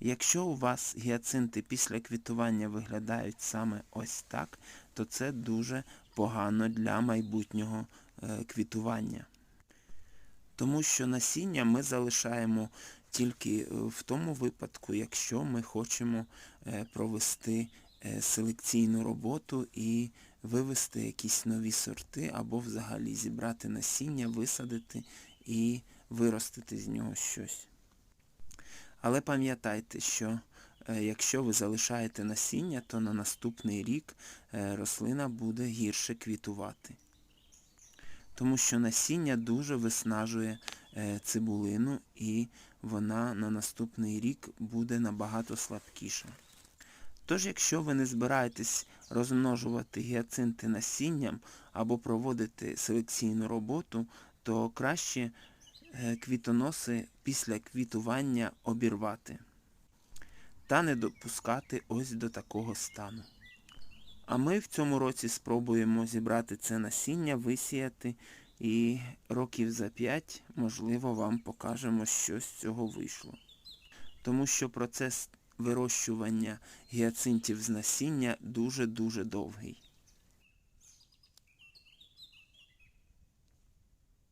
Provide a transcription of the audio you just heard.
Якщо у вас гіацинти після квітування виглядають саме ось так, то це дуже погано для майбутнього е, квітування. Тому що насіння ми залишаємо тільки е, в тому випадку, якщо ми хочемо е, провести селекційну роботу і вивести якісь нові сорти, або взагалі зібрати насіння, висадити і виростити з нього щось. Але пам'ятайте, що е, якщо ви залишаєте насіння, то на наступний рік е, рослина буде гірше квітувати. Тому що насіння дуже виснажує е, цибулину і вона на наступний рік буде набагато слабкіша. Тож, якщо ви не збираєтесь розмножувати гіацинти насінням або проводити селекційну роботу, то краще квітоноси після квітування обірвати та не допускати ось до такого стану. А ми в цьому році спробуємо зібрати це насіння, висіяти і років за п'ять, можливо, вам покажемо, що з цього вийшло. Тому що процес вирощування гіацинтів з насіння дуже-дуже довгий.